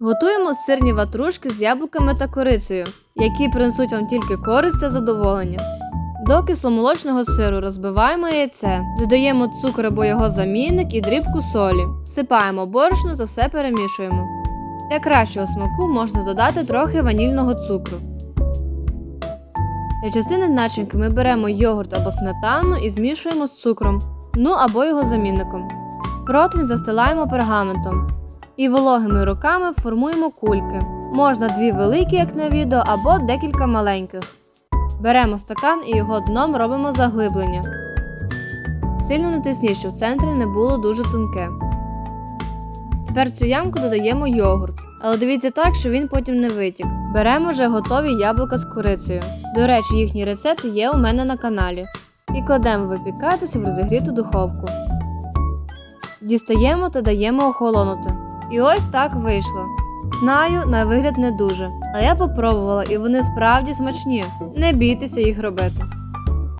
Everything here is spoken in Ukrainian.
Готуємо сирні ватрушки з яблуками та корицею, які принесуть вам тільки користь та задоволення. До кисломолочного сиру розбиваємо яйце, додаємо цукор або його замінник і дрібку солі, всипаємо борошно та все перемішуємо. Для кращого смаку можна додати трохи ванільного цукру. Для частини начинки ми беремо йогурт або сметану і змішуємо з цукром, ну або його замінником. Противень застилаємо пергаментом і вологими руками формуємо кульки. Можна дві великі, як на відео, або декілька маленьких. Беремо стакан і його дном робимо заглиблення. Сильно натисніть, щоб в центрі не було дуже тонке. Тепер в цю ямку додаємо йогурт, але дивіться так, щоб він потім не витік. Беремо вже готові яблука з курицею. До речі, їхній рецепт є у мене на каналі. І кладемо випікатися в розігріту духовку. Дістаємо та даємо охолонути. І ось так вийшло. Знаю, на вигляд не дуже, але я попробувала і вони справді смачні. Не бійтеся їх робити.